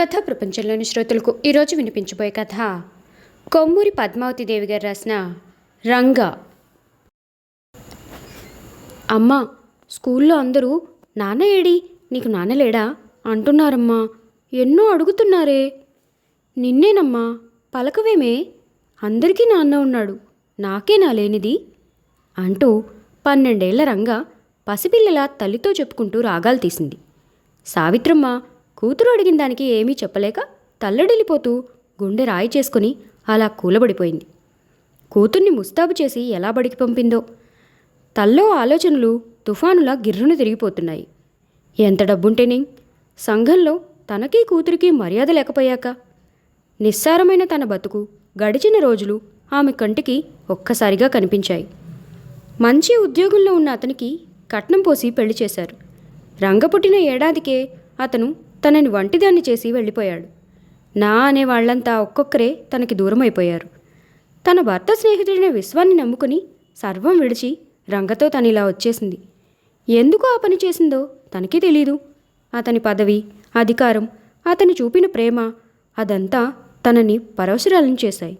కథ ప్రపంచంలోని శ్రోతలకు ఈరోజు వినిపించబోయే కథ. కొమ్మూరి పద్మావతి దేవి గారు రాసిన రంగ. అమ్మా స్కూల్లో అందరూ నాన్న ఏడి? నీకు నాన్న లేడా? అంటున్నారమ్మా. ఎన్నో అడుగుతున్నారే. నిన్నేనమ్మా పలకవేమే? అందరికీ నాన్న ఉన్నాడు. నాకేనా లేనిది? అంటూ పన్నెండేళ్ళ రంగ పసిపిల్లల తల్లితో చెప్పుకుంటూ రాగాలు తీసింది. సావిత్రమ్మ కూతురు అడిగిన దానికి ఏమీ చెప్పలేక తల్లడిల్లిపోతూ గుండె రాయి చేసుకుని అలా కూలబడిపోయింది. కూతుర్ని ముస్తాబు చేసి ఎలా బడికి పంపిందో? తల్లో ఆలోచనలు తుఫానులా గిర్రును తిరిగిపోతున్నాయి. ఎంత డబ్బుంటేనే సంఘంలో తనకి కూతురికి మర్యాద లేకపోయాక? నిస్సారమైన తన బతుకు గడిచిన రోజులు ఆమె కంటికి ఒక్కసారిగా కనిపించాయి. మంచి ఉద్యోగంలో ఉన్న అతనికి కట్నం పోసి పెళ్ళి చేశారు. రంగ పుట్టిన ఏడాదికే అతను తనని వంటిదాన్ని చేసి వెళ్ళిపోయాడు. నా అనే వాళ్ళంతా ఒక్కొక్కరే తనకి దూరమైపోయారు. తన భర్త స్నేహితుడిన విశ్వాన్ని నమ్ముకుని సర్వం విడిచి రంగతో తను ఇలా వచ్చేసింది. ఎందుకు ఆ పని చేసిందో తనకి తెలీదు. అతని పదవి అధికారం అతని చూపిన ప్రేమ అదంతా తనని పరవశురాలను చేశాయి.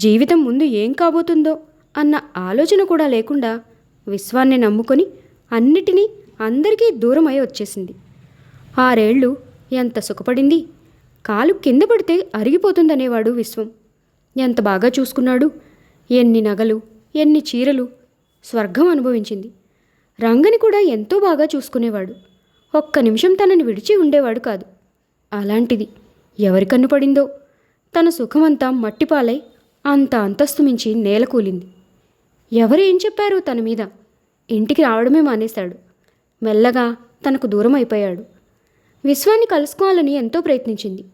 జీవితం ముందు ఏం కాబోతుందో అన్న ఆలోచన కూడా లేకుండా విశ్వాన్ని నమ్ముకొని అన్నిటినీ అందరికీ దూరమై వచ్చేసింది. ఆరేళ్ళు ఎంత సుఖపడింది? కాలు కింద పడితే అరిగిపోతుందనేవాడు విశ్వం. ఎంత బాగా చూసుకున్నాడు? ఎన్ని నగలు ఎన్ని చీరలు స్వర్గం అనుభవించింది. రంగని కూడా ఎంతో బాగా చూసుకునేవాడు. ఒక్క నిమిషం తనని విడిచి ఉండేవాడు కాదు. అలాంటిది ఎవరి కన్ను పడిందో? తన సుఖమంతా మట్టిపాలై అంత అంతస్తు మించి నేలకూలింది ఎవరు ఏం చెప్పారు తన మీద? ఇంటికి రావడమే మానేశాడు. మెల్లగా తనకు దూరం అయిపోయాడు విశ్వాన్ని కలుసుకోవాలని ఎంతో ప్రయత్నించింది.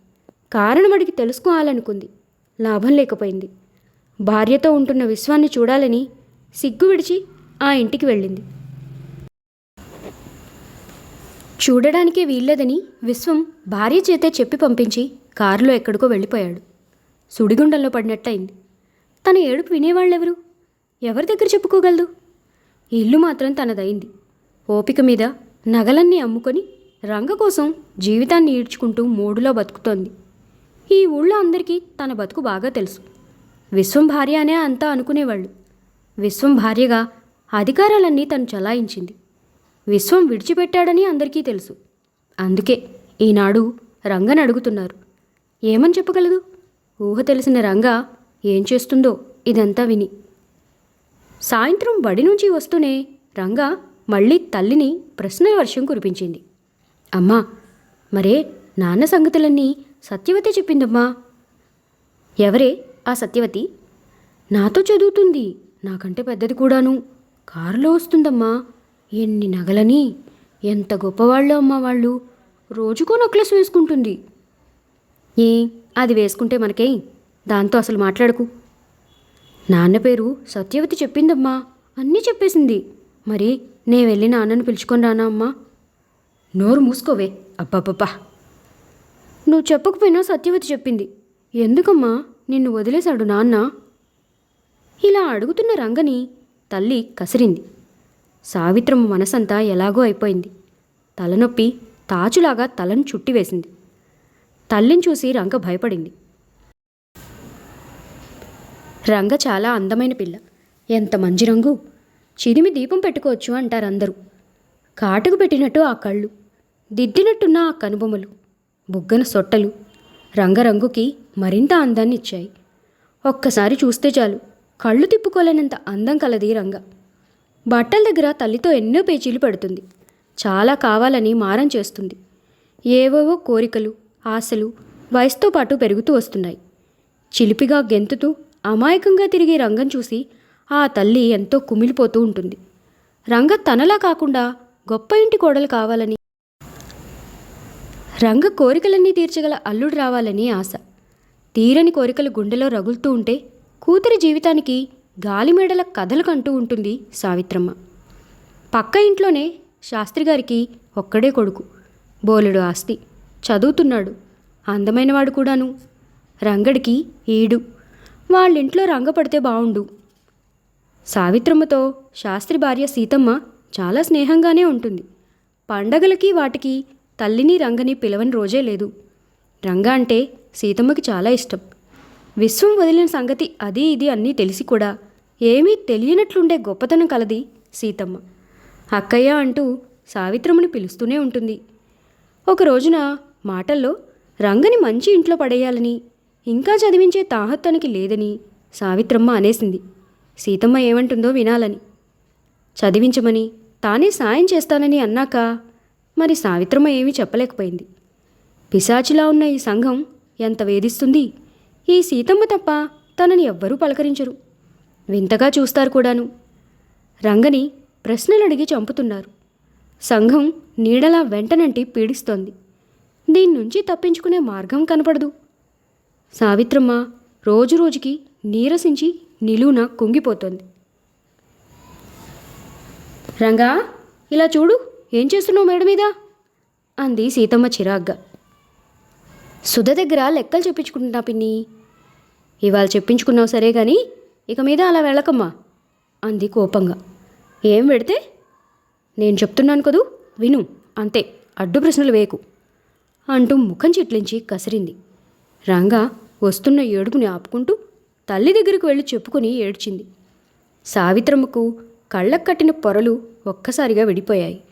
కారణం అడిగి తెలుసుకోవాలనుకుంది. లాభం లేకపోయింది. భార్యతో ఉంటున్న విశ్వాన్ని చూడాలని సిగ్గు విడిచి ఆ ఇంటికి వెళ్ళింది. చూడడానికే వీల్లేదని విశ్వం భార్య చేతే చెప్పి పంపించి కారులో ఎక్కడికో వెళ్ళిపోయాడు. సుడిగుండంలో పడినట్టయింది. తన ఏడుపు వినేవాళ్ళెవరు? ఎవరి దగ్గర చెప్పుకోగలదు? ఇల్లు మాత్రం తనదైంది. ఓపిక మీద నగలన్నీ అమ్ముకొని రంగ కోసం జీవితాన్ని ఈడ్చుకుంటూ మూడులో బతుకుతోంది. ఈ ఊళ్ళో అందరికీ తన బతుకు బాగా తెలుసు. విశ్వం భార్య అనే అంతా అనుకునేవాళ్ళు. విశ్వం భార్యగా అధికారాలన్నీ తను చలాయించింది. విశ్వం విడిచిపెట్టాడని అందరికీ తెలుసు. అందుకే ఈనాడు రంగని అడుగుతున్నారు. ఏమని చెప్పగలదు? ఊహ తెలిసిన రంగ ఏం చేస్తుందో ఇదంతా విని. సాయంత్రం బడి నుంచి వస్తూనే రంగ మళ్ళీ తల్లిని ప్రశ్నల వర్షం కురిపించింది. అమ్మా మరే నాన్న సంగతులన్నీ సత్యవతి చెప్పిందమ్మా. ఎవరే ఆ సత్యవతి? నాతో చదువుతుంది నాకంటే పెద్దది కూడాను. కారులో వస్తుందమ్మా. ఎన్ని నగలని ఎంత గొప్పవాళ్ళు అమ్మా వాళ్ళు. రోజుకో నెక్లెస్ వేసుకుంటుంది. ఏ అది వేసుకుంటే మనకే? దాంతో అసలు మాట్లాడకు. నాన్న పేరు సత్యవతి చెప్పిందమ్మా. అన్నీ చెప్పేసింది. మరి నే వెళ్ళి నాన్నను పిలుచుకొని రానా అమ్మా? నోరు మూసుకోవే. అబ్బబ్బబ్బా. నువ్వు చెప్పకపోయినా సత్యవతి చెప్పింది. ఎందుకమ్మా నిన్ను వదిలేశాడు నాన్న? ఇలా అడుగుతున్న రంగని తల్లి కసిరింది. సావిత్రమ్మ మనసంతా ఎలాగో అయిపోయింది. తలనొప్పి తాచులాగా తలను చుట్టివేసింది. తల్లిని చూసి రంగ భయపడింది. రంగ చాలా అందమైన పిల్ల. ఎంత మంచి రంగు. చిదిమి దీపం పెట్టుకోవచ్చు అంటారు అందరూ కాటుకు పెట్టినట్టు ఆ కళ్ళు. దిద్దినట్టున్న ఆ కనుబొమ్మలు బుగ్గన సొట్టలు రంగరంగుకి మరింత అందాన్ని ఇచ్చాయి ఒక్కసారి చూస్తే చాలు కళ్ళు తిప్పుకోలేనంత అందం కలది రంగ. బట్టల దగ్గర తల్లితో ఎన్నో పేచీలు పెడుతుంది. చాలా కావాలని మారం చేస్తుంది. ఏవేవో కోరికలు ఆశలు వయసుతో పాటు పెరుగుతూ వస్తున్నాయి. చిలిపిగా గెంతుతూ అమాయకంగా తిరిగే రంగం చూసి ఆ తల్లి ఎంతో కుమిలిపోతూ ఉంటుంది. రంగ తనలా కాకుండా గొప్ప ఇంటి కోడలు కావాలని రంగ కోరికలన్నీ తీర్చగల అల్లుడు రావాలని ఆశ. తీరని కోరికలు గుండెలో రగులుతూ ఉంటే కూతురి జీవితానికి గాలిమేడల కథలు కంటూ ఉంటుంది సావిత్రమ్మ. పక్క ఇంట్లోనే శాస్త్రి గారికి ఒక్కడే కొడుకు. బోలెడు ఆస్తి. చదువుతున్నాడు. అందమైనవాడు కూడాను. రంగడికి ఈడు. వాళ్ళింట్లో రంగపడితే బావుండు. సావిత్రమ్మతో శాస్త్రి భార్య సీతమ్మ చాలా స్నేహంగానే ఉంటుంది. పండగలకి వాటికి తల్లిని రంగని పిలవని రోజే లేదు. రంగా అంటే సీతమ్మకి చాలా ఇష్టం. విశ్వం వదిలిన సంగతి అది ఇది అన్నీ తెలిసి కూడా ఏమీ తెలియనట్లుండే గొప్పతనం కలది సీతమ్మ. అక్కయ్య అంటూ సావిత్రమ్మని పిలుస్తూనే ఉంటుంది. ఒక రోజున మాటల్లో రంగని మంచి ఇంట్లో పడేయాలని ఇంకా చదివించే తాహత్తనికి లేదని సావిత్రమ్మ అనేసింది. సీతమ్మ ఏమంటుందో వినాలని. చదివించమని తానే సాయం చేస్తానని అన్నాక మరి సావిత్రమ్మ ఏమీ చెప్పలేకపోయింది. పిశాచిలా ఉన్న ఈ సంఘం ఎంత వేధిస్తుంది? ఈ సీతమ్మ తప్ప తనని ఎవ్వరూ పలకరించరు. వింతగా చూస్తారు కూడాను. రంగని ప్రశ్నలు అడిగి చంపుతున్నారు. సంఘం నీడలా వెంటనంటి పీడిస్తోంది. దీని నుంచి తప్పించుకునే మార్గం కనపడదు. సావిత్రమ్మ రోజురోజుకి నీరసించి నిలువున కుంగిపోతోంది. రంగా ఇలా చూడు. ఏం చేస్తున్నావు మేడ మీద? అంది సీతమ్మ చిరాగ్గా. సుధ దగ్గర లెక్కలు చెప్పించుకుంటున్నా పిన్ని. ఇవాళ చెప్పించుకున్నావు సరే కానీ ఇక మీద అలా వెళ్ళకమ్మా అంది కోపంగా. ఏం పెడితే? నేను చెప్తున్నాను కదూ విను అంతే అడ్డు ప్రశ్నలు వేకు అంటూ ముఖం చిట్లించి కసిరింది. రంగా వస్తున్న ఏడుపుని ఆపుకుంటూ తల్లి దగ్గరకు వెళ్ళి చెప్పుకుని ఏడ్చింది. సావిత్రమ్మకు కళ్ళకు కట్టిన పొరలు ఒక్కసారిగా విడిపోయాయి.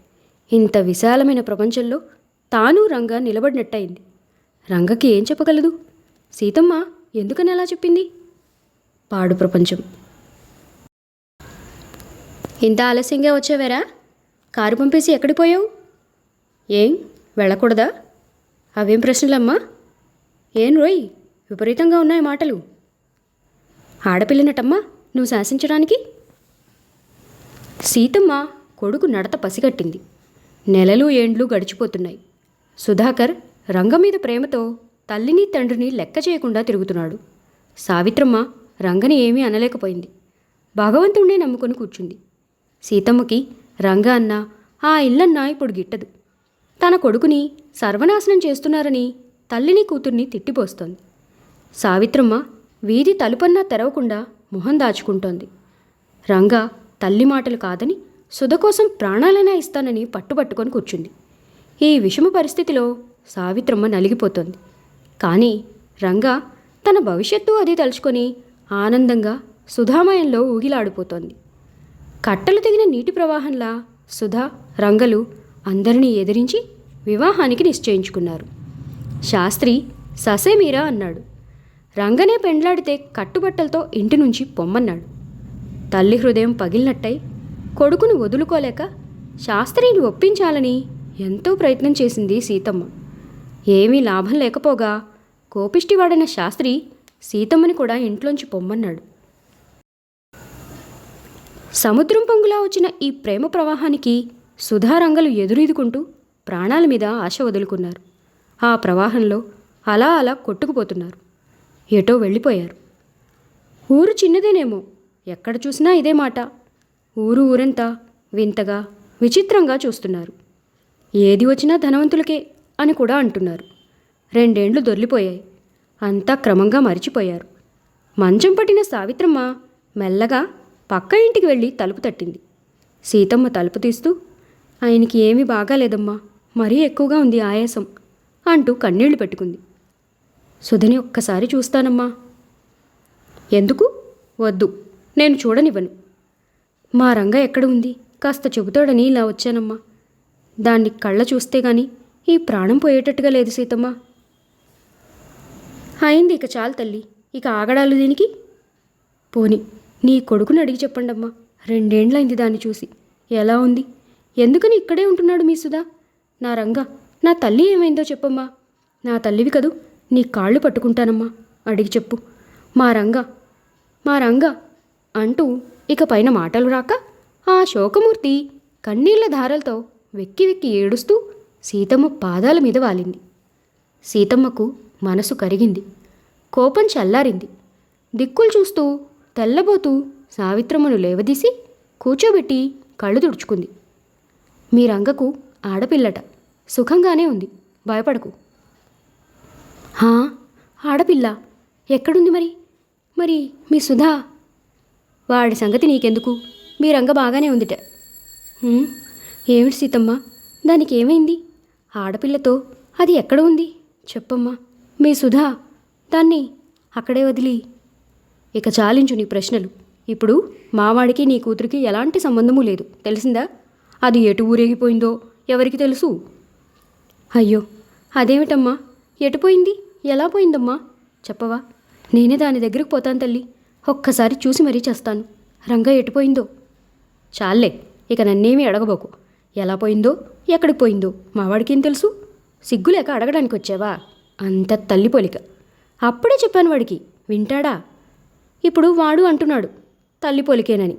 ఇంత విశాలమైన ప్రపంచంలో తాను రంగ నిలబడినట్టయింది. రంగకి ఏం చెప్పగలదు? సీతమ్మ ఎందుకని అలా చెప్పింది? పాడు ప్రపంచం. ఇంత ఆలస్యంగా వచ్చావేరా? కారు పంపేసి ఎక్కడికి పోయావు? ఏం? వెళ్ళకూడదా? అవేం ప్రశ్నలమ్మా? ఏం రోయ్? విపరీతంగా ఉన్నాయి మాటలు. ఆడపిల్లనటమ్మా నువ్వు శాసించడానికి? సీతమ్మ కొడుకు నడత పసిగట్టింది. నెలలు ఏండ్లు గడిచిపోతున్నాయి. సుధాకర్ రంగ మీద ప్రేమతో తల్లిని తండ్రిని లెక్క చేయకుండా తిరుగుతున్నాడు. సావిత్రమ్మ రంగని ఏమీ అనలేకపోయింది. భగవంతుణ్ణే నమ్ముకొని కూర్చుంది. సీతమ్మకి రంగ అన్న ఆ ఇల్లన్నా ఇప్పుడు గిట్టదు. తన కొడుకుని సర్వనాశనం చేస్తున్నారని తల్లిని కూతుర్ని తిట్టిపోస్తోంది. సావిత్రమ్మ వీధి తలుపన్నా తెరవకుండా మొహం దాచుకుంటోంది. రంగ తల్లి మాటలు కాదని సుధ కోసం ప్రాణాలైనా ఇస్తానని పట్టుబట్టుకొని కూర్చుంది. ఈ విషమ పరిస్థితిలో సావిత్రమ్మ నలిగిపోతోంది. కానీ రంగ తన భవిష్యత్తు అది తలుచుకొని ఆనందంగా సుధామయంలో ఊగిలాడిపోతోంది. కట్టలు తెగిన నీటి ప్రవాహంలా సుధా రంగలు అందరినీ ఎదిరించి వివాహానికి నిశ్చయించుకున్నారు. శాస్త్రి ససేమీరా అన్నాడు. రంగనే పెండ్లాడితే కట్టుబట్టలతో ఇంటి నుంచి పొమ్మన్నాడు. తల్లి హృదయం పగిలినట్టయి కొడుకును వదులుకోలేక శాస్త్రిని ఒప్పించాలని ఎంతో ప్రయత్నం చేసింది సీతమ్మ. ఏమీ లాభం లేకపోగా కోపిష్టివాడైన శాస్త్రి సీతమ్మని కూడా ఇంట్లోంచి పొమ్మన్నాడు. సముద్రం పొంగులా వచ్చిన ఈ ప్రేమ ప్రవాహానికి సుధారంగలు ఎదురీదుకుంటూ ప్రాణాల మీద ఆశ వదులుకున్నారు. ఆ ప్రవాహంలో అలా అలా కొట్టుకుపోతున్నారు. ఎటో వెళ్ళిపోయారు. ఊరు చిన్నదేనేమో ఎక్కడ చూసినా ఇదే మాట. ఊరు ఊరంతా వింతగా విచిత్రంగా చూస్తున్నారు. ఏది వచ్చినా ధనవంతులకే అని కూడా అంటున్నారు. రెండేండ్లు దొర్లిపోయాయి. అంతా క్రమంగా మరిచిపోయారు. మంచం పట్టిన సావిత్రమ్మ మెల్లగా పక్క ఇంటికి వెళ్ళి తలుపు తట్టింది. సీతమ్మ తలుపు తీస్తూ ఆయనకి ఏమీ బాగాలేదమ్మా. మరీ ఎక్కువగా ఉంది ఆయాసం అంటూ కన్నీళ్ళు పెట్టుకుంది. సుధని ఒక్కసారి చూస్తానమ్మా. ఎందుకు? వద్దు. నేను చూడనివ్వను. మా రంగ ఎక్కడ ఉంది కాస్త చెబుతాడని ఇలా వచ్చానమ్మా. దాన్ని కళ్ళ చూస్తే గాని ఈ ప్రాణం పోయేటట్టుగా లేదు సీతమ్మ. అయింది ఇక చాలు తల్లి. ఇక ఆగడాలు దీనికి? పోని నీ కొడుకుని అడిగి చెప్పండమ్మా. రెండేండ్లైంది దాన్ని చూసి. ఎలా ఉంది? ఎందుకని ఇక్కడే ఉంటున్నాడు మీ సుధా? నా రంగ నా తల్లి ఏమైందో చెప్పమ్మా. నా తల్లివి కదూ నీ కాళ్ళు పట్టుకుంటానమ్మా. అడిగి చెప్పు. మా రంగ మా రంగ అంటూ ఇక పైన మాటలు రాక ఆ శోకమూర్తి కన్నీళ్ళ ధారలతో వెక్కి వెక్కి ఏడుస్తూ సీతమ్మ పాదాల మీద వాలింది. సీతమ్మకు మనసు కరిగింది. కోపం చల్లారింది. దిక్కులు చూస్తూ తెల్లబోతూ సావిత్రమ్మను లేవదీసి కూర్చోబెట్టి కళ్ళు తుడుచుకుంది. మీ రంగకు ఆడపిల్లట. సుఖంగానే ఉంది. భయపడకు. హా ఆడపిల్ల. ఎక్కడుంది మరి? మరి మీ సుధా వాడి సంగతి నీకెందుకు? మీ రంగ బాగానే ఉందిట. ఏమిటి సీతమ్మ? దానికి ఏమైంది? ఆడపిల్లతో అది ఎక్కడ ఉంది? చెప్పమ్మా. మీ సుధా దాన్ని అక్కడే వదిలి. ఇక చాలించు నీ ప్రశ్నలు. ఇప్పుడు మావాడికి నీ కూతురికి ఎలాంటి సంబంధము లేదు. తెలిసిందా? అది ఎటు ఊరేగిపోయిందో ఎవరికి తెలుసు? అయ్యో అదేమిటమ్మా? ఎటు పోయింది? ఎలా పోయిందమ్మా? చెప్పవా? నేనే దాని దగ్గరకు పోతాను తల్లి. ఒక్కసారి చూసి మరీ చేస్తాను. రంగా ఎటుపోయిందో చాలే ఇక నన్నేమీ అడగబోకు. ఎలా పోయిందో ఎక్కడికి పోయిందో మావాడికేం తెలుసు? సిగ్గులేక అడగడానికి వచ్చావా అంత తల్లి పోలిక అప్పుడే చెప్పాను వాడికి వింటాడా? ఇప్పుడు వాడు అంటున్నాడు తల్లి పోలికేనని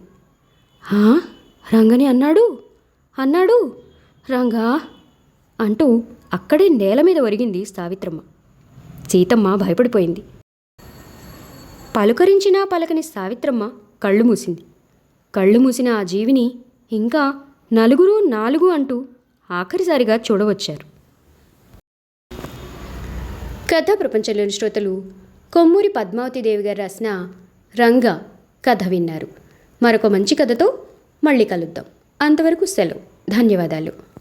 రంగని అన్నాడు? అన్నాడు? రంగా? అంటూ అక్కడే నేల మీద ఒరిగింది సావిత్రమ్మ. సీతమ్మ భయపడిపోయింది. పలుకరించినా పలకని సావిత్రమ్మ కళ్ళు మూసింది. కళ్ళు మూసిన ఆ జీవిని ఇంకా నలుగురు నాలుగు అంటూ ఆఖరిసారిగా చూడవచ్చారు. కథ ప్రపంచంలోని శ్రోతలు కొమ్మూరి పద్మావతి దేవి గారు రాసిన రంగ కథ విన్నారు. మరొక మంచి కథతో మళ్ళీ కలుద్దాం. అంతవరకు సెలవు. ధన్యవాదాలు.